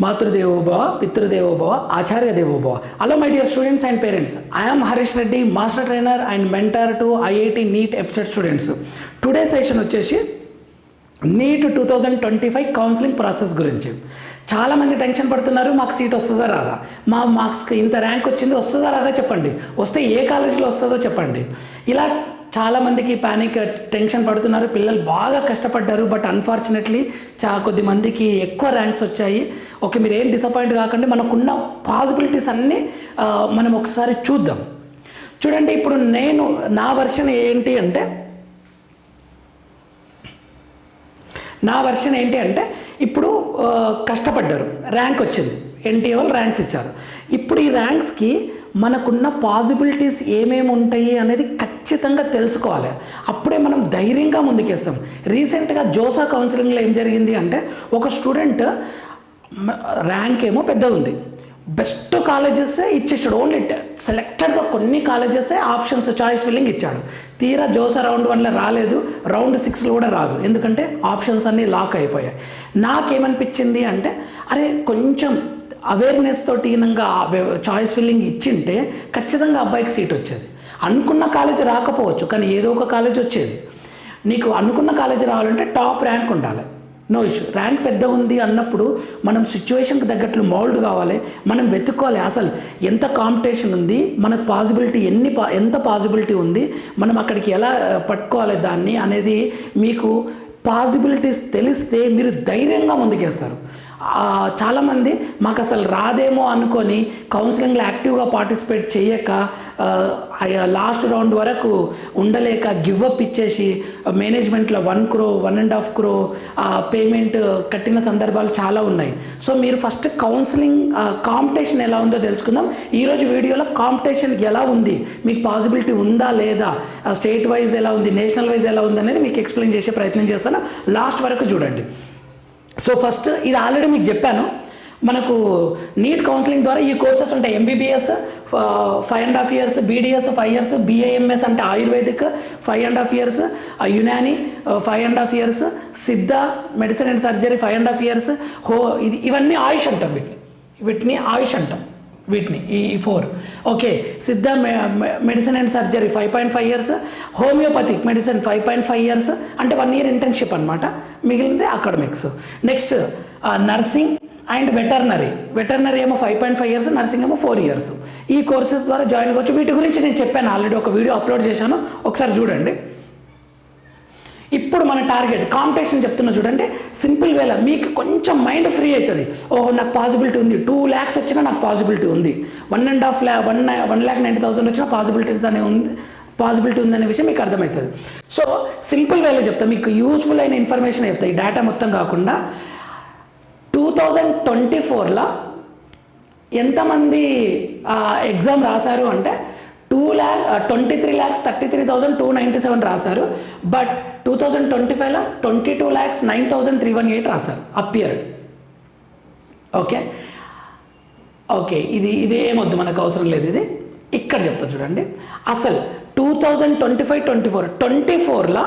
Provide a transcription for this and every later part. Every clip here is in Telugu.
మాతృదేవోభవ పితృదేవోభవ ఆచార్య దేవోభవ hello my dear students and parents I'm Harish Reddy master trainer and mentor to IIT NEET EAPCET students today session వచ్చేసి NEET two thousand twenty five counselling process గురించి. చాలామంది టెన్షన్ పడుతున్నారు మాకు సీట్ వస్తుందా రాదా? మా మార్క్స్కి ఇంత ర్యాంక్ వచ్చింది వస్తుందా రాదా చెప్పండి. వస్తే ఏ కాలేజీలో వస్తుందో చెప్పండి. ఇలా చాలామందికి ప్యానిక్ టెన్షన్ పడుతున్నారు. పిల్లలు బాగా కష్టపడ్డారు బట్ అన్ఫార్చునేట్లీ చా కొద్ది మందికి ఎక్కువ ర్యాంక్స్ వచ్చాయి. ఓకే మీరు ఏం డిసప్పాయింట్ కాకండి. మనకున్న పాసిబిలిటీస్ అన్నీ మనం ఒకసారి చూద్దాం. చూడండి ఇప్పుడు నేను నా వర్షన్ ఏంటి అంటే నా వర్షన్ ఏంటి అంటే ఇప్పుడు కష్టపడ్డారు. ర్యాంక్ వచ్చింది. ఎన్టీఏ వాళ్ళు ర్యాంక్స్ ఇచ్చారు. ఇప్పుడు ఈ ర్యాంక్స్కి మనకున్న పాసిబిలిటీస్ ఏమేమి ఉంటాయి అనేది ఖచ్చితంగా తెలుసుకోవాలి. అప్పుడే మనం ధైర్యంగా ముందుకేస్తాం. రీసెంట్గా జోసా కౌన్సిలింగ్లో ఏం జరిగింది అంటే ఒక స్టూడెంట్ ర్యాంక్ ఏమో పెద్ద ఉంది బెస్ట్ కాలేజెస్ ఇచ్చేసాడు. ఓన్లీ సెలెక్టెడ్గా కొన్ని కాలేజెస్ ఆప్షన్స్ చాయిస్ ఫిల్లింగ్ ఇచ్చాడు. తీరా జోసా రౌండ్ వన్లో రాలేదు. రౌండ్ సిక్స్లో కూడా రాదు. ఎందుకంటే ఆప్షన్స్ అన్నీ లాక్ అయిపోయాయి. నాకేమనిపించింది అంటే అరే కొంచెం అవేర్నెస్ తోటి ఈనంగా చాయిస్ ఫిల్లింగ్ ఇచ్చింటే ఖచ్చితంగా అబ్బాయికి సీట్ వచ్చేది. అనుకున్న కాలేజ్ రాకపోవచ్చు కానీ ఏదో ఒక కాలేజ్ వచ్చేది. నీకు అనుకున్న కాలేజ్ రావాలంటే టాప్ ర్యాంక్ ఉండాలి. No issue. ర్యాంక్ పెద్ద ఉంది అన్నప్పుడు మనం సిచ్యువేషన్కి తగ్గట్లు మౌల్డ్ కావాలి మనం వెతుక్కోవాలి. అసలు ఎంత కాంపిటీషన్ ఉంది మనకు పాసిబిలిటీ ఎన్ని పా ఎంత పాసిబిలిటీ ఉంది మనం అక్కడికి ఎలా పట్టుకోవాలి దాన్ని అనేది మీకు పాసిబిలిటీస్ తెలిస్తే మీరు ధైర్యంగా ముందుకేస్తారు. చాలామంది మాకు అసలు రాదేమో అనుకొని కౌన్సిలింగ్లో యాక్టివ్గా పార్టిసిపేట్ చేయక లాస్ట్ రౌండ్ వరకు ఉండలేక గివ్ అప్ ఇచ్చేసి మేనేజ్మెంట్లో one crore one and half crore payment కట్టిన సందర్భాలు చాలా ఉన్నాయి. సో మీరు ఫస్ట్ కౌన్సిలింగ్ కాంపిటీషన్ ఎలా ఉందో తెలుసుకుందాం. ఈరోజు వీడియోలో కాంపిటీషన్ ఎలా ఉంది? మీకు పాసిబిలిటీ ఉందా లేదా? స్టేట్ వైజ్ ఎలా ఉంది? నేషనల్ వైజ్ ఎలా ఉంది అనేది మీకు ఎక్స్ప్లెయిన్ చేసే ప్రయత్నం చేస్తాను. లాస్ట్ వరకు చూడండి. సో ఫస్ట్ ఇది ఆల్రెడీ మీకు చెప్పాను. మనకు నీట్ కౌన్సిలింగ్ ద్వారా ఈ కోర్సెస్ ఉంటాయి. MBBS five and half years BDS five years BAMS అంటే ayurvedic five and half years Unani five and half years Siddha medicine and surgery five and half years హో ఇది ఇవన్నీ ఆయుష్ అంటాం వీటిని. వీటిని ఆయుష్ అంటాం. వీటిని ఈ four okay Siddha medicine and surgery five point five years homeopathic medicine five point five years అంటే వన్ ఇయర్ ఇంటర్న్షిప్ అనమాట మిగిలింది academics next nursing and veterinary veterinary ఏమో five point five years nursing ఏమో ఫోర్ ఇయర్స్ ఈ కోర్సెస్ ద్వారా జాయిన్ అవ్వచ్చు వీటి గురించి నేను చెప్పాను ఆల్రెడీ ఒక వీడియో అప్లోడ్ చేశాను. ఒకసారి చూడండి. ఇప్పుడు మన టార్గెట్ కాంపిటీషన్ చెప్తున్నా చూడండి సింపుల్ వేలా మీకు కొంచెం మైండ్ ఫ్రీ అవుతుంది ఓహో నాకు పాసిబిలిటీ ఉంది. టూ ల్యాక్స్ వచ్చినా నాకు పాసిబిలిటీ ఉంది. One and half lakh one one lakh ninety thousand వచ్చినా పాసిబిలిటీస్ అనే ఉంది పాసిబిలిటీ ఉందనే విషయం మీకు అర్థమవుతుంది సో సింపుల్ వేలో చెప్తా మీకు యూస్ఫుల్ అయిన ఇన్ఫర్మేషన్ చెప్తాయి డేటా మొత్తం కాకుండా. టూ థౌజండ్ ట్వంటీ ఫోర్లో ఎంతమంది ఎగ్జామ్ రాశారు అంటే two lakh twenty three lakhs thirty three thousand two ninety seven రాశారు. బట్ టూ థౌజండ్ ట్వంటీ ఫైవ్లో twenty two lakhs nine thousand three one eight రాశారు. అప్పియర్ ఓకే ఓకే ఇది ఇది ఏమొద్దు మనకు అవసరం లేదు ఇది. ఇక్కడ చెప్తా చూడండి. అసలు two thousand twenty five twenty four twenty ఫోర్లో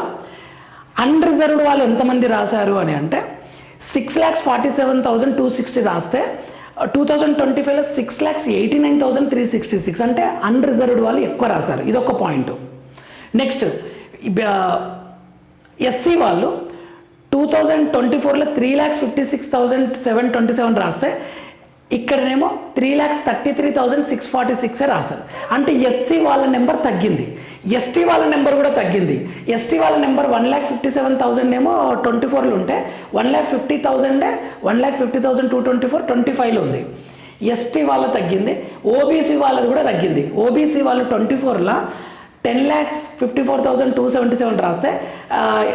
అన్రిజర్వ్డ్ వాళ్ళు ఎంతమంది రాశారు అని అంటే six lakhs forty seven thousand two sixty రాస్తే టూ థౌజండ్ ట్వంటీ ఫైవ్లో six lakhs eighty nine thousand three sixty six అంటే అన్రిజర్వ్డ్ వాళ్ళు ఎక్కువ రాశారు. ఇది ఒక పాయింట్ నెక్స్ట్ ఎస్సీ వాళ్ళు టూ థౌజండ్ ట్వంటీ ఫోర్లో three lakhs fifty six thousand seven twenty seven రాస్తే ఇక్కడనేమో three lakhs thirty three thousand six forty సిక్సే రాశారు. అంటే ఎస్సీ వాళ్ళ నెంబర్ తగ్గింది. ఎస్టీ వాళ్ళ నెంబర్ కూడా తగ్గింది. ఎస్టీ వాళ్ళ number one lakh fifty seven thousand ఏమో ట్వంటీ ఫోర్లో ఉంటే one lakh fifty థౌసండే one lakh fifty thousand two twenty four twenty ఫైవ్లో ఉంది. ఎస్టీ వాళ్ళ తగ్గింది ఓబీసీ వాళ్ళది కూడా తగ్గింది. ఓబీసీ వాళ్ళు ట్వంటీ ఫోర్లో ten lakhs fifty four thousand two seventy seven రాస్తే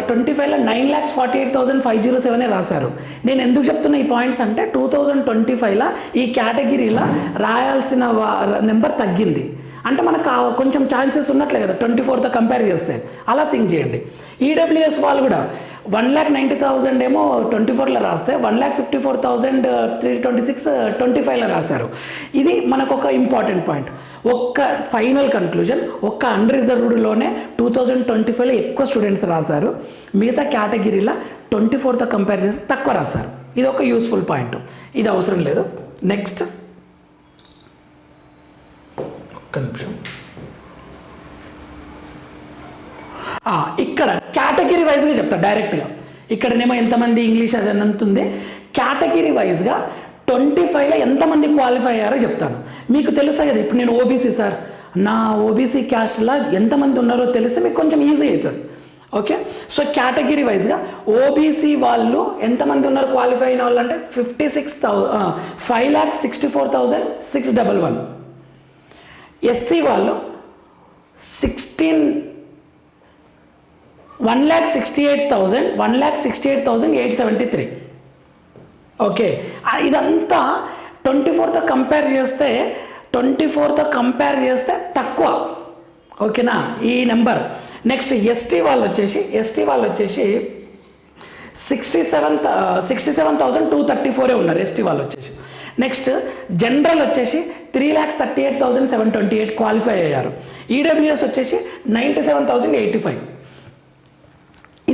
ట్వంటీ ఫైవ్లో nine lakhs forty eight thousand five zero సెవెనే రాశారు. నేను ఎందుకు చెప్తున్నా ఈ పాయింట్స్ అంటే టూ థౌజండ్ ట్వంటీ ఫైవ్లో ఈ కేటగిరీలో రాయాల్సిన నెంబర్ తగ్గింది. అంటే మనకు కొంచెం ఛాన్సెస్ ఉన్నట్లే కదా ట్వంటీ ఫోర్తో కంపేర్ చేస్తే. అలా థింక్ చేయండి. ఈడబ్ల్యూఎస్ వాళ్ళు కూడా వన్ ల్యాక్ నైంటీ థౌసండ్ ఏమో ట్వంటీ ఫోర్లో రాస్తే one lakh fifty four thousand three twenty six twenty ఫైవ్లో రాశారు. ఇది మనకు ఒక ఇంపార్టెంట్ పాయింట్ ఒక్క ఫైనల్ కన్క్లూజన్ ఒక్క అన్రిజర్వ్డ్లోనే టూ థౌజండ్ ట్వంటీ ఫైవ్లో ఎక్కువ స్టూడెంట్స్ రాశారు. మిగతా కేటగిరీలో ట్వంటీ ఫోర్తో కంపేర్ చేస్తే తక్కువ రాశారు. ఇది ఒక యూస్ఫుల్ పాయింట్ ఇది అవసరం లేదు. నెక్స్ట్ ఒక్క నిమిషం. ఇక్కడ కేటగిరీ వైజ్గా చెప్తా డైరెక్ట్గా ఇక్కడనేమో ఎంతమంది ఇంగ్లీష్ అది అన్నంత కేటగిరీ వైజ్గా ట్వంటీ ఫైవ్లో ఎంతమంది క్వాలిఫై అయ్యారో చెప్తాను. మీకు తెలుసా కదా ఇప్పుడు నేను ఓబీసీ సార్. నా ఓబీసీ క్యాస్ట్లో ఎంతమంది ఉన్నారో తెలిసి మీకు కొంచెం ఈజీ అవుతుంది. ఓకే సో కేటగిరీ వైజ్గా ఓబీసీ వాళ్ళు ఎంతమంది ఉన్నారు క్వాలిఫై అయిన వాళ్ళు అంటే fifty six thou five lakh sixty four thousand six double one SC వాళ్ళు sixteen one lakh sixty eight thousand one lakh sixty eight thousand eight seventy three okay ఇదంతా ట్వంటీ ఫోర్తో కంపేర్ చేస్తే ట్వంటీ ఫోర్తో కంపేర్ చేస్తే తక్కువ. ఓకేనా? ఈ నెంబర్. నెక్స్ట్ ఎస్టీ వాళ్ళు వచ్చేసి ఎస్టీ వాళ్ళు వచ్చేసి sixty seven sixty seven thousand two thirty ఫోరే ఉన్నారు ఎస్టీ వాళ్ళు వచ్చేసి. నెక్స్ట్ జనరల్ వచ్చేసి three lakhs thirty eight thousand seven twenty eight qualify అయ్యారు ఈడబ్ల్యూఎస్ వచ్చేసి ninety seven thousand eighty five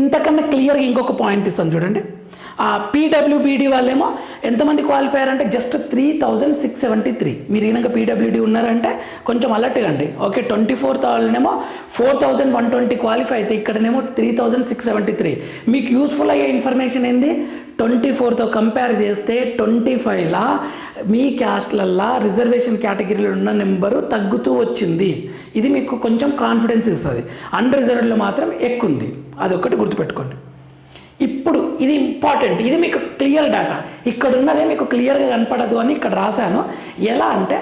ఇంతకన్నా క్లియర్గా ఇంకొక పాయింట్ ఇస్తాను చూడండి. పీడబ్ల్యూబీడీ వాళ్ళేమో ఎంతమంది క్వాలిఫై అయ్యారంటే just three thousand six seventy three మీరు ఈయనగా పీడబ్ల్యూడీ ఉన్నారంటే కొంచెం అలర్ట్గా అండి okay twenty four థౌసండ్నేమో four thousand one twenty qualify అయితే ఇక్కడనేమో three thousand six seventy three మీకు యూస్ఫుల్ అయ్యే ఇన్ఫర్మేషన్ ఏంది? ట్వంటీ ఫోర్తో కంపేర్ చేస్తే ట్వంటీ ఫైవ్లా మీ క్యాస్ట్లల్లా రిజర్వేషన్ కేటగిరీలో ఉన్న నెంబరు తగ్గుతూ వచ్చింది. ఇది మీకు కొంచెం కాన్ఫిడెన్స్ ఇస్తుంది. అన్రిజర్వ్డ్లో మాత్రం ఎక్కువ ఉంది అదొకటి గుర్తుపెట్టుకోండి. ఇప్పుడు ఇది ఇంపార్టెంట్ ఇది మీకు క్లియర్ డేటా ఇక్కడ ఉన్నదే మీకు క్లియర్గా కనపడదు అని ఇక్కడ రాశాను. ఎలా అంటే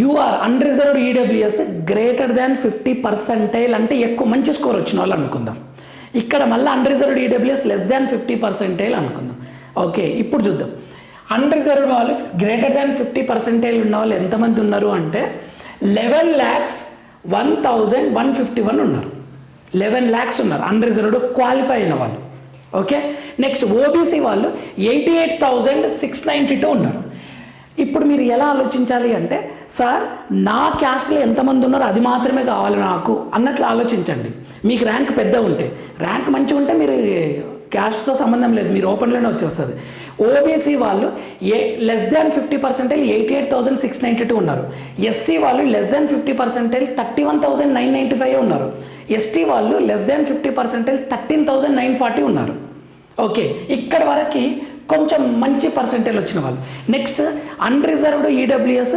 UR unreserved EWS greater than fifty percentile అంటే ఎక్కువ మంచి స్కోర్ వచ్చిన వాళ్ళు అనుకుందాం. ఇక్కడ మళ్ళీ unreserved EWS less than fifty percentile అనుకుందాం. ఓకే ఇప్పుడు చూద్దాం. అన్రిజర్వ్డ్ వాళ్ళు గ్రేటర్ దాన్ ఫిఫ్టీ పర్సెంటైల్ ఉన్న వాళ్ళు ఎంతమంది ఉన్నారు అంటే eleven lakhs one thousand one fifty one ఉన్నారు. లెవెన్ ల్యాక్స్ ఉన్నారు. అన్రిజర్వ్డ్ క్వాలిఫై అయిన వాళ్ళు. ఓకే? నెక్స్ట్ ఓబీసీ వాళ్ళు eighty eight thousand six ninety two ఉన్నారు. ఇప్పుడు మీరు ఎలా ఆలోచించాలి అంటే సార్ నా క్యాస్ట్లో ఎంతమంది ఉన్నారో అది మాత్రమే కావాలి నాకు అన్నట్లు ఆలోచించండి. మీకు ర్యాంక్ పెద్ద ఉంటే. ర్యాంక్ మంచిగా ఉంటే మీరు క్యాస్ట్తో సంబంధం లేదు. మీరు ఓపెన్లోనే వచ్చేస్తుంది. ఓబీసీ వాళ్ళు a less than fifty percentage eighty eight thousand six ninety two ఉన్నారు ఎస్సీ వాళ్ళు less than fifty percentage thirty one thousand nine ninety five ఉన్నారు. ఎస్టీ వాళ్ళు less than fifty percentage thirteen thousand nine forty ఉన్నారు. ఓకే ఇక్కడ వరకు కొంచెం మంచి పర్సెంటేజ్ వచ్చిన వాళ్ళు. Next unreserved EWS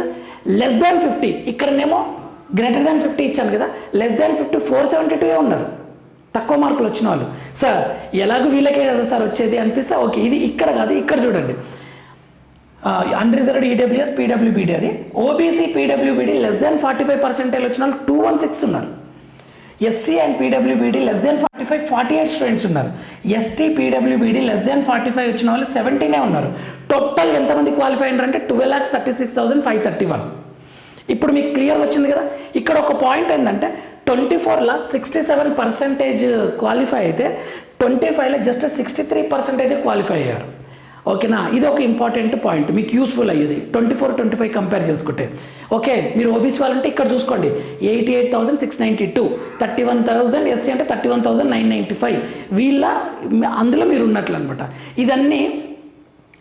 less than fifty ఇక్కడనేమో గ్రేటర్ దాన్ ఫిఫ్టీ ఇచ్చాను కదా less than fifty four seventy two ఉన్నారు. తక్కువ మార్కులు వచ్చిన వాళ్ళు. సార్ ఎలాగో వీళ్ళకే కదా సార్ వచ్చేది అనిపిస్తే ఓకే ఇది ఇక్కడ కాదు ఇక్కడ చూడండి. అన్రిజర్వ్డ్ ఈడబ్ల్యూఎస్ పీడబ్ల్యూబీడీ అది. OBC PWBD less than forty five percentage వచ్చిన వాళ్ళు టూ వన్ సిక్స్ ఉన్నారు. SC and PWBD less than forty five forty eight students ఉన్నారు. ST PWBD less than forty five వచ్చిన వాళ్ళు సెవెంటీనే ఉన్నారు. టోటల్ ఎంతమంది క్వాలిఫై అంటే twelve lakhs thirty six thousand five thirty one ఇప్పుడు మీకు క్లియర్ వచ్చింది కదా? ఇక్కడ ఒక పాయింట్ ఏంటంటే ట్వంటీ ఫోర్లో సిక్స్టీ సెవెన్ పర్సెంటేజ్ క్వాలిఫై అయితే ట్వంటీ ఫైవ్లో just sixty three percentage qualify అయ్యారు. ఓకేనా? ఇది ఒక ఇంపార్టెంట్ పాయింట్ మీకు యూస్ఫుల్ అయ్యేది. Twenty four twenty five compare చేసుకుంటే. ఓకే మీరు ఓబీసీ వాళ్ళంటే ఇక్కడ చూసుకోండి. Eighty eight thousand six ninety two thirty one thousand SC అంటే thirty one thousand nine ninety five వీళ్ళ అందులో మీరు ఉన్నట్లు అనమాట ఇదన్నీ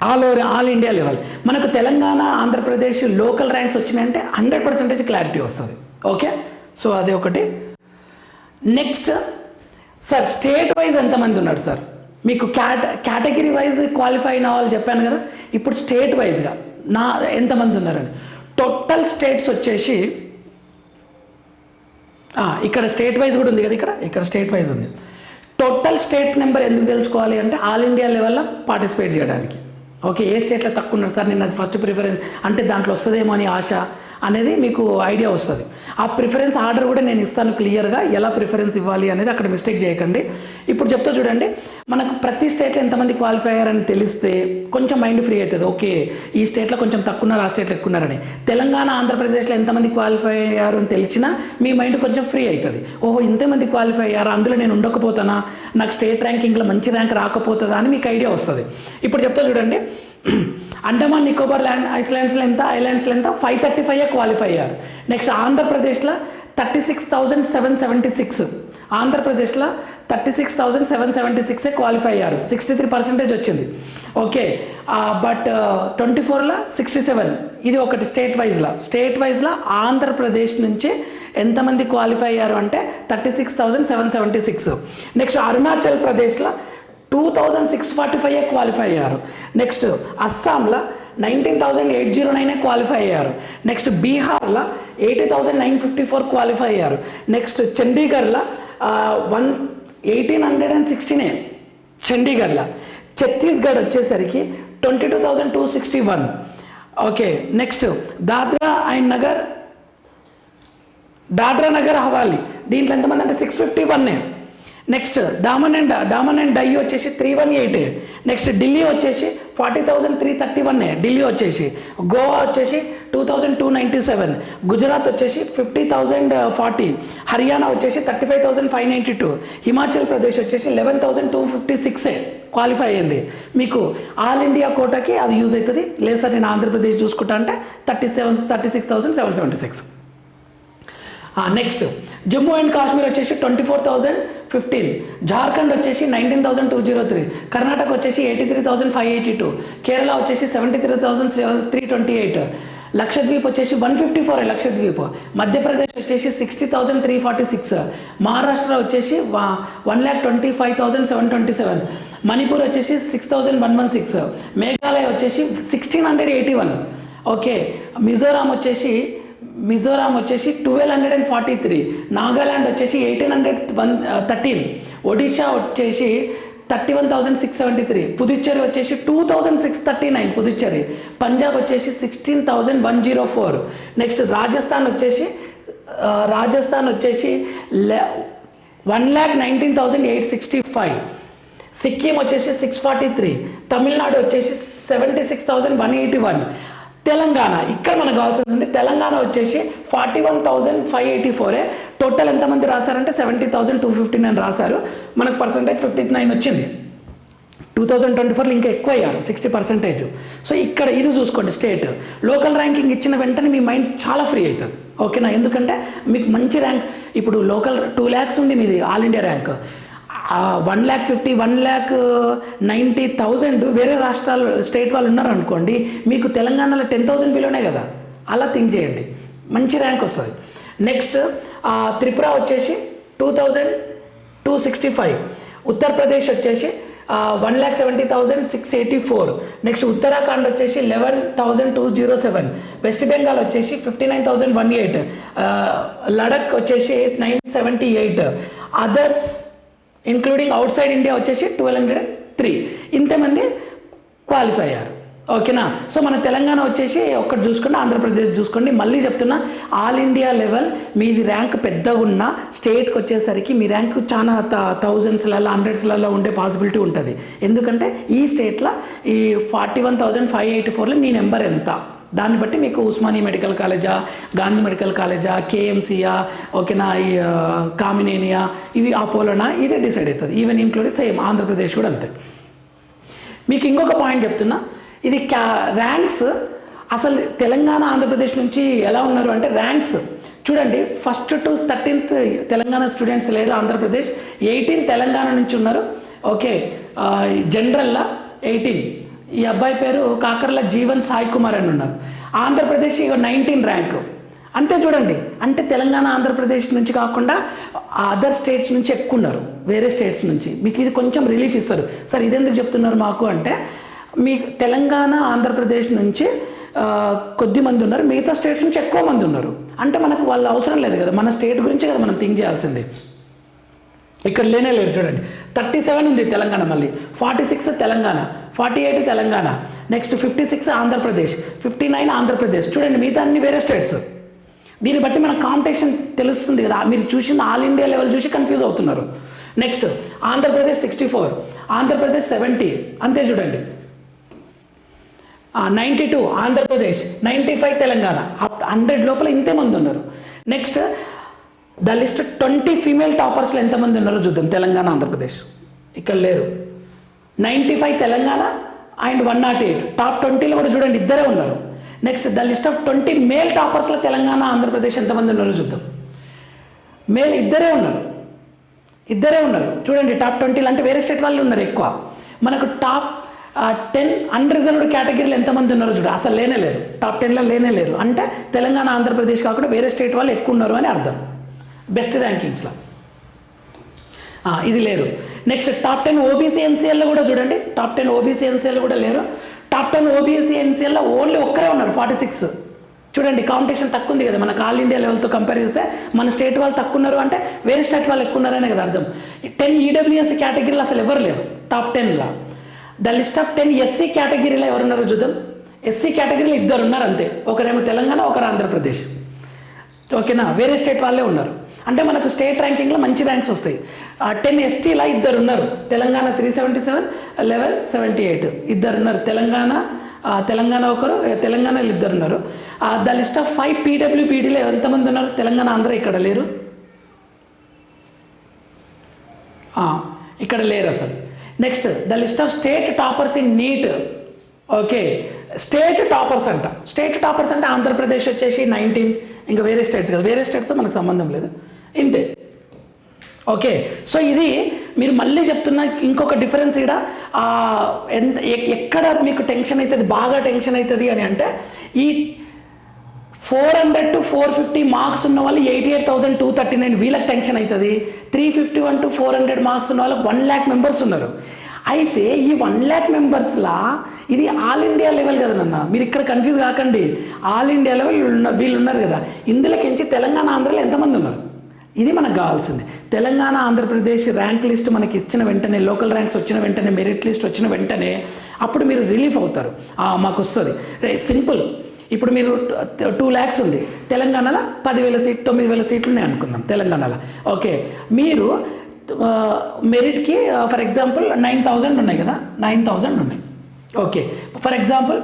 all over all India level మనకు తెలంగాణ ఆంధ్రప్రదేశ్ లోకల్ ర్యాంక్స్ వచ్చినాయంటే హండ్రెడ్ పర్సెంటేజ్ క్లారిటీ వస్తుంది. ఓకే? సో అదే ఒకటి. నెక్స్ట్ సార్ స్టేట్ వైజ్ ఎంతమంది ఉన్నారు సార్ మీకు క్యాట కేటగిరీ వైజ్ క్వాలిఫై అయిన వాళ్ళు చెప్పాను కదా ఇప్పుడు స్టేట్ వైజ్గా నా ఎంతమంది ఉన్నారని టోటల్ స్టేట్స్ వచ్చేసి ఇక్కడ స్టేట్ వైజ్ కూడా ఉంది కదా ఇక్కడ? ఇక్కడ స్టేట్ వైజ్ ఉంది. టోటల్ స్టేట్స్ నెంబర్ ఎందుకు తెలుసుకోవాలి అంటే ఆల్ ఇండియా లెవెల్లో పార్టిసిపేట్ చేయడానికి. ఓకే ఏ స్టేట్లో తక్కువ ఉన్నారు? సార్ నేను అది ఫస్ట్ ప్రిఫరెన్స్ అంటే దాంట్లో వస్తుందేమో అని ఆశ. అనేది మీకు ఐడియా వస్తుంది. ఆ ప్రిఫరెన్స్ ఆర్డర్ కూడా నేను ఇస్తాను క్లియర్గా. ఎలా ప్రిఫరెన్స్ ఇవ్వాలి అనేది అక్కడ మిస్టేక్ చేయకండి. ఇప్పుడు చెప్తా చూడండి. మనకు ప్రతి స్టేట్లో ఎంతమంది క్వాలిఫై అయ్యారని తెలిస్తే కొంచెం మైండ్ ఫ్రీ అవుతుంది. ఓకే ఈ స్టేట్లో కొంచెం తక్కువ ఉన్నారు ఆ స్టేట్లో ఎక్కువ ఉన్నారని. తెలంగాణ ఆంధ్రప్రదేశ్లో ఎంతమంది క్వాలిఫై అయ్యారు అని తెలిసినా మీ మైండ్ కొంచెం ఫ్రీ అవుతుంది. ఓహో ఇంతమంది క్వాలిఫై అయ్యారు అందులో నేను ఉండకపోతానా? నాకు స్టేట్ ర్యాంకింగ్లో మంచి ర్యాంక్ రాకపోతుందా అని మీకు ఐడియా వస్తుంది. ఇప్పుడు చెప్తా చూడండి. అండమాన్ నికోబార్ ల్యాండ్ ఐస్లాండ్స్లో ఎంత ఐలాండ్స్లో ఎంత? ఫైవ్ థర్టీ ఫైవ్ క్వాలిఫై అయ్యారు. నెక్స్ట్ ఆంధ్రప్రదేశ్లో thirty six thousand seven seventy six ఆంధ్రప్రదేశ్లో thirty six thousand seven seventy సిక్సే qualify అయ్యారు. సిక్స్టీ త్రీ పర్సెంటేజ్ వచ్చింది. ఓకే బట్ ట్వంటీ ఫోర్లో సిక్స్టీ సెవెన్ ఇది ఒకటి స్టేట్ వైజ్లో స్టేట్ వైజ్లో ఆంధ్రప్రదేశ్ నుంచి ఎంతమంది క్వాలిఫై అయ్యారు అంటే thirty six thousand seven seventy six next Arunachal ప్రదేశ్లో two thousand six forty five qualify అయ్యారు. నెక్స్ట్ అస్సాంలో nineteen thousand eight zero nine qualify అయ్యారు. నెక్స్ట్ బీహార్లో eighty thousand nine fifty four qualify అయ్యారు. నెక్స్ట్ చండీగఢ్లో వన్ ఎయిటీన్ హండ్రెడ్ అండ్ సిక్స్టీనే చండీగఢ్లో. ఛత్తీస్గఢ్ వచ్చేసరికి twenty two thousand two sixty one okay next Dadra and Nagar Dadra Nagar Haveli. దీంట్లో ఎంతమంది అంటే సిక్స్ ఫిఫ్టీ వన్నే next Daman and Daman and die వచ్చేసి three one eight next Delhi వచ్చేసి forty thousand three thirty one Delhi వచ్చేసి. గోవా వచ్చేసి two thousand two ninety seven Gujarat వచ్చేసి ఫిఫ్టీ థౌజండ్ ఫార్టీ హర్యానా వచ్చేసి thirty five thousand five ninety two Himachal Pradesh వచ్చేసి లెవెన్ థౌసండ్ టూ ఫిఫ్టీ సిక్సే క్వాలిఫై అయ్యింది. మీకు ఆల్ ఇండియా కోటాకి అది యూజ్ అవుతుంది. లేదు సార్ నేను ఆంధ్రప్రదేశ్ చూసుకుంటా అంటే thirty seven thirty six thousand seven seventy six next Jammu and Kashmir వచ్చేసి twenty four thousand fifteen Jharkhand వచ్చేసి nineteen thousand two zero three Karnataka వచ్చేసి eighty three thousand five eighty two Kerala వచ్చేసి seventy three thousand seven three twenty eight Lakshadweep వచ్చేసి one fifty four Lakshadweep. Madhya Pradesh వచ్చేసి sixty thousand three forty six Maharashtra వచ్చేసి one lakh twenty five thousand seven twenty seven Manipur వచ్చేసి six thousand one one six Meghalaya వచ్చేసి sixteen hundred eighty one okay. Mizoram వచ్చేసి మిజోరాం వచ్చేసి twelve hundred and forty three Nagaland వచ్చేసి eighteen hundred one thirteen Odisha వచ్చేసి thirty one thousand six seventy three Puducherry వచ్చేసి two thousand six thirty nine Puducherry Punjab వచ్చేసి sixteen thousand one zero four next Rajasthan వచ్చేసి రాజస్థాన్ వచ్చేసి one lakh nineteen thousand eight sixty five Sikkim వచ్చేసి సిక్స్ ఫార్టీ త్రీ తమిళనాడు వచ్చేసి seventy six thousand one eighty one Telangana. ఇక్కడ మనకు కావాల్సింది తెలంగాణ వచ్చేసి forty one thousand five eighty ఫోరే total ఎంతమంది రాశారంటే seventy thousand two fifty nine రాశారు. మనకు పర్సంటేజ్ ఫిఫ్టీ నైన్ వచ్చింది. టూ థౌజండ్ ట్వంటీ ఫోర్లో ఇంకా ఎక్కువ అయ్యారు సిక్స్టీ పర్సెంటేజ్ సో ఇక్కడ ఇది చూసుకోండి స్టేట్ లోకల్ ర్యాంకింగ్ ఇచ్చిన వెంటనే మీ మైండ్ చాలా ఫ్రీ అవుతుంది. ఓకేనా ఎందుకంటే మీకు మంచి ర్యాంక్ ఇప్పుడు లోకల్ టూ ల్యాక్స్ ఉంది మీది all India rank one lakh fifty one lakh ninety thousand వేరే రాష్ట్రాలు స్టేట్ వాళ్ళు ఉన్నారనుకోండి మీకు తెలంగాణలో టెన్ థౌజండ్ బిలోనే కదా. అలా థింక్ చేయండి. మంచి ర్యాంక్ వస్తుంది. నెక్స్ట్ త్రిపుర వచ్చేసి two thousand two sixty five Uttar Pradesh వచ్చేసి one lakh seventy thousand six eighty four next Uttarakhand వచ్చేసి eleven thousand two zero seven West Bengal వచ్చేసి fifty nine thousand one eight Ladakh వచ్చేసి nine seventy eight others including outside India వచ్చేసి ట్వెల్వ్ హండ్రెడ్ త్రీ ఇంతమంది క్వాలిఫై అయ్యారు. ఓకేనా సో మన తెలంగాణ వచ్చేసి ఒక్కటి చూసుకోండి ఆంధ్రప్రదేశ్ చూసుకోండి. మళ్ళీ చెప్తున్నా ఆల్ ఇండియా లెవెల్ మీది ర్యాంక్ పెద్దగా ఉన్న స్టేట్కి వచ్చేసరికి మీ ర్యాంక్ చాలా థౌజండ్స్లలో హండ్రెడ్స్లలో ఉండే పాసిబిలిటీ ఉంటుంది. ఎందుకంటే ఈ స్టేట్లో ఈ forty one thousand five eighty ఫోర్లో మీ నెంబర్ ఎంత? దాన్ని బట్టి మీకు ఉస్మానియా మెడికల్ కాలేజా గాంధీ మెడికల్ కాలేజా కేఎంసీయా ఓకేనా ఈ కామినేనియా ఇవి అపోలోనా ఇదే డిసైడ్ అవుతుంది. ఈవెన్ ఇంక్లూడింగ్ సేమ్ ఆంధ్రప్రదేశ్ కూడా అంతే. మీకు ఇంకొక పాయింట్ చెప్తున్నా. ఇది క్యా ర్యాంక్స్ అసలు తెలంగాణ ఆంధ్రప్రదేశ్ నుంచి ఎలా ఉన్నారు అంటే ర్యాంక్స్ చూడండి first to thirteenth Telangana students లేరు ఆంధ్రప్రదేశ్ ఎయిటీన్ తెలంగాణ నుంచి ఉన్నారు. ఓకే జనరల్లా ఎయిటీన్ ఈ అబ్బాయి పేరు కాకర్ల జీవన్ సాయి కుమార్ అని ఉన్నారు. ఆంధ్రప్రదేశ్ ఇక నైన్టీన్ ర్యాంక్. అంతే చూడండి. అంటే తెలంగాణ ఆంధ్రప్రదేశ్ నుంచి కాకుండా అదర్ స్టేట్స్ నుంచి ఎక్కువ ఉన్నారు. వేరే స్టేట్స్ నుంచి. మీకు ఇది కొంచెం రిలీఫ్ ఇస్తారు. సార్ ఇదెందుకు చెప్తున్నారు మాకు? అంటే మీకు తెలంగాణ ఆంధ్రప్రదేశ్ నుంచి కొద్ది మంది ఉన్నారు. మిగతా స్టేట్స్ నుంచి ఎక్కువ మంది ఉన్నారు. అంటే మనకు వాళ్ళ అవసరం లేదు కదా. మన స్టేట్ గురించి కదా మనం థింక్ చేయాల్సింది. ఇక్కడ లేనే లేరు చూడండి. థర్టీ సెవెన్ ఉంది తెలంగాణ మళ్ళీ. Forty six Telangana. Forty eight Telangana. Next fifty six Andhra Pradesh. Fifty nine Andhra Pradesh. చూడండి మిగతా అన్ని వేరే స్టేట్స్ దీన్ని బట్టి మన కాంపిటీషన్ తెలుస్తుంది కదా. మీరు చూసిన ఆల్ ఇండియా లెవెల్ చూసి కన్ఫ్యూజ్ అవుతున్నారు. Next Andhra Pradesh sixty four Andhra Pradesh seventy అంతే చూడండి. Ninety two Andhra Pradesh. Ninety five Telangana hundred లోపల ఇంతే మంది ఉన్నారు. Next the list twenty female టాపర్స్లో ఎంతమంది ఉన్నారో చూద్దాం. తెలంగాణ ఆంధ్రప్రదేశ్. ఇక్కడ లేరు. Ninety five Telangana and one not eight top ట్వంటీలో కూడా చూడండి ఇద్దరే ఉన్నారు. Next the list of twenty male టాపర్స్లో Telangana Andhra Pradesh ఎంతమంది ఉన్నారో చూద్దాం. మేల్ ఇద్దరే ఉన్నారు. ఇద్దరే ఉన్నారు. చూడండి టాప్ ట్వంటీలో అంటే వేరే స్టేట్ వాళ్ళు ఉన్నారు ఎక్కువ. మనకు టాప్ టెన్ అన్రిజర్వ్డ్ కేటగిరీలు ఎంతమంది ఉన్నారో చూడు. అసలు లేనే లేరు. టాప్ టెన్లో లేనే లేరు. అంటే తెలంగాణ ఆంధ్రప్రదేశ్ కాకుండా వేరే స్టేట్ వాళ్ళు ఎక్కువ ఉన్నారు అని అర్థం. బెస్ట్ ర్యాంకింగ్స్లో. ఇది లేరు. నెక్స్ట్ టాప్ టెన్ ఓబీసీ ఎన్సీఎల్లో కూడా చూడండి. టాప్ టెన్ ఓబీసీ ఎన్సీఎల్ కూడా లేరు. టాప్ టెన్ ఓబీసీ ఎన్సీఎల్లో ఓన్లీ ఒక్కరే ఉన్నారు ఫార్టీ సిక్స్. చూడండి కాంపిటీషన్ తక్కువ ఉంది కదా మన ఆల్ ఇండియా లెవెల్తో కంపేర్ చేస్తే మన స్టేట్ వాళ్ళు తక్కువ ఉన్నారు అంటే వేరే స్టేట్ వాళ్ళు ఎక్కువ ఉన్నారనే కదా అర్థం. టెన్ ఈడబ్ల్యూఎస్ కేటగిరీలో అసలు ఎవరు లేరు టాప్ టెన్లో. The list of ten SC కేటగిరీలో ఎవరున్నారో చూద్దాం. ఎస్సీ కేటగిరీలో ఇద్దరు ఉన్నారు అంతే. ఒకరేమో తెలంగాణ ఒకరు ఆంధ్రప్రదేశ్. ఓకేనా? వేరే స్టేట్ వాళ్ళే ఉన్నారు. అంటే మనకు స్టేట్ ర్యాంకింగ్లో మంచి ర్యాంక్స్ వస్తాయి. టెన్ ఎస్టీలా ఇద్దరు ఉన్నారు. Telangana three seventy seven eleven seventy eight ఇద్దరు ఉన్నారు. తెలంగాణ తెలంగాణ ఒకరు తెలంగాణలో ఇద్దరు ఉన్నారు. ద లిస్ట్ ఆఫ్ ఫైవ్ పీడబ్ల్యూపీడీలో ఎంతమంది ఉన్నారు? తెలంగాణ ఆంధ్ర ఇక్కడ లేరు? ఇక్కడ లేరు అసలు. Next the list of state toppers in NEET. Okay state toppers అంట. స్టేట్ టాపర్స్ అంటే ఆంధ్రప్రదేశ్ వచ్చేసి నైన్టీన్ ఇంకా వేరే స్టేట్స్ కదా. వేరే స్టేట్స్తో మనకు సంబంధం లేదు. ఇంతే. ఓకే సో ఇది మీరు మళ్ళీ చెప్తున్న ఇంకొక డిఫరెన్స్ ఇక్కడ ఎంత ఎక్కడ మీకు టెన్షన్ అవుతుంది బాగా టెన్షన్ అవుతుంది అని అంటే ఈ four hundred to four fifty marks ఉన్న వాళ్ళు eighty eight thousand two thirty nine వీళ్ళకి టెన్షన్ అవుతుంది three fifty one to four hundred marks ఉన్న వాళ్ళకి వన్ ల్యాక్ మెంబర్స్ ఉన్నారు. అయితే ఈ వన్ ల్యాక్ మెంబర్స్లా ఇది ఆల్ ఇండియా లెవెల్ కదా నన్న. మీరు ఇక్కడ కన్ఫ్యూజ్ కాకండి. ఆల్ ఇండియా లెవెల్ వీళ్ళు ఉన్నారు కదా. ఇందులోకించి తెలంగాణ ఆంధ్రలో ఎంతమంది ఉన్నారు? ఇది మనకు కావాల్సింది. తెలంగాణ ఆంధ్రప్రదేశ్ ర్యాంక్ లిస్ట్ మనకి ఇచ్చిన వెంటనే లోకల్ ర్యాంక్స్ వచ్చిన వెంటనే మెరిట్ లిస్ట్ వచ్చిన వెంటనే అప్పుడు మీరు రిలీఫ్ అవుతారు. మాకు వస్తుంది. సింపుల్. ఇప్పుడు మీరు టూ ల్యాక్స్ ఉంది. తెలంగాణలో పదివేల సీట్ తొమ్మిది వేల సీట్లు ఉన్నాయి అనుకుందాం తెలంగాణలో. ఓకే. మీరు మెరిట్కి ఫర్ ఎగ్జాంపుల్ నైన్ థౌజండ్ ఉన్నాయి కదా నైన్ థౌజండ్ ఉన్నాయి. ఓకే. ఫర్ ఎగ్జాంపుల్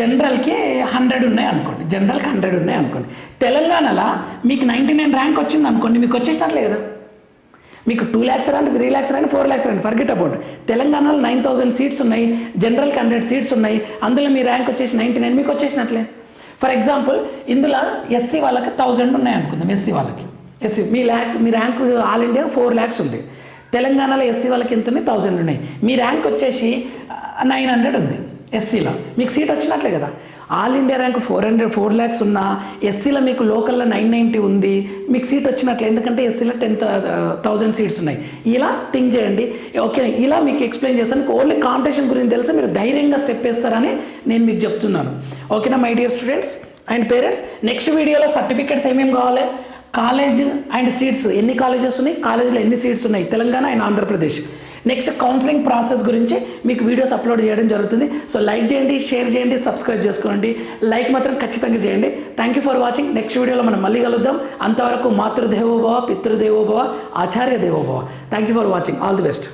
జనరల్కి హండ్రెడ్ ఉన్నాయి అనుకోండి. జనరల్కి హండ్రెడ్ ఉన్నాయి అనుకోండి. తెలంగాణలో మీకు నైంటీ నైన్ ర్యాంక్ వచ్చింది అనుకోండి మీకు వచ్చేసినట్లే కదా. మీకు టూ ల్యాక్స్ రండి త్రీ ల్యాక్స్ రండి ఫోర్ ల్యాక్స్ రండి ఫర్గెట్ అబౌట్ తెలంగాణలో నైన్ థౌసండ్ సీట్స్ ఉన్నాయి జనరల్కి హండ్రెడ్ సీట్స్ ఉన్నాయి అందులో మీ ర్యాంక్ వచ్చేసి నైంటీ నైన్ మీకు వచ్చేసినట్లే. ఫర్ ఎగ్జాంపుల్ ఇందులో ఎస్సీ వాళ్ళకి థౌజండ్ ఉన్నాయి అనుకుందాం ఎస్సీ వాళ్ళకి. ఎస్సీ మీ ల్యాక్ మీ rank all India four lakhs ఉంది. తెలంగాణలో ఎస్సీ వాళ్ళకి ఎంత ఉన్నాయి? థౌజండ్ ఉన్నాయి. మీ ర్యాంక్ వచ్చేసి నైన్ హండ్రెడ్ ఉంది ఎస్సీలో. మీకు సీట్ వచ్చినట్లే కదా. All India rank four hundred four lakhs ఉన్నా ఎస్సీలో మీకు లోకల్లో నైన్ నైంటీ ఉంది. మీకు సీట్ వచ్చినట్లే ఎందుకంటే ఎస్సీలో టెన్ థౌజండ్ సీట్స్ ఉన్నాయి. ఇలా థింక్ చేయండి. ఓకే ఇలా మీకు ఎక్స్ప్లెయిన్ చేస్తాను. ఓన్లీ కాంపిటీషన్ గురించి తెలిసి మీరు ధైర్యంగా స్టెప్ వేస్తారని నేను మీకు చెప్తున్నాను. ఓకేనా my dear students and parents? Next వీడియోలో సర్టిఫికేట్స్ ఏమేమి కావాలి? కాలేజ్ అండ్ సీట్స్ ఎన్ని కాలేజెస్ ఉన్నాయి? కాలేజీలో ఎన్ని సీట్స్ ఉన్నాయి? Telangana and Andhra Pradesh. Next counselling process గురించి మీకు వీడియోస్ అప్లోడ్ చేయడం జరుగుతుంది. సో లైక్ చేయండి షేర్ చేయండి సబ్స్క్రైబ్ చేసుకోండి. లైక్ మాత్రం ఖచ్చితంగా చేయండి. Thank you for watching next వీడియోలో మనం మళ్ళీ కలుద్దాం. అంతవరకు మాతృదేవోభవ పితృదేవోభవ ఆచార్య దేవోభవ. Thank you for watching all the best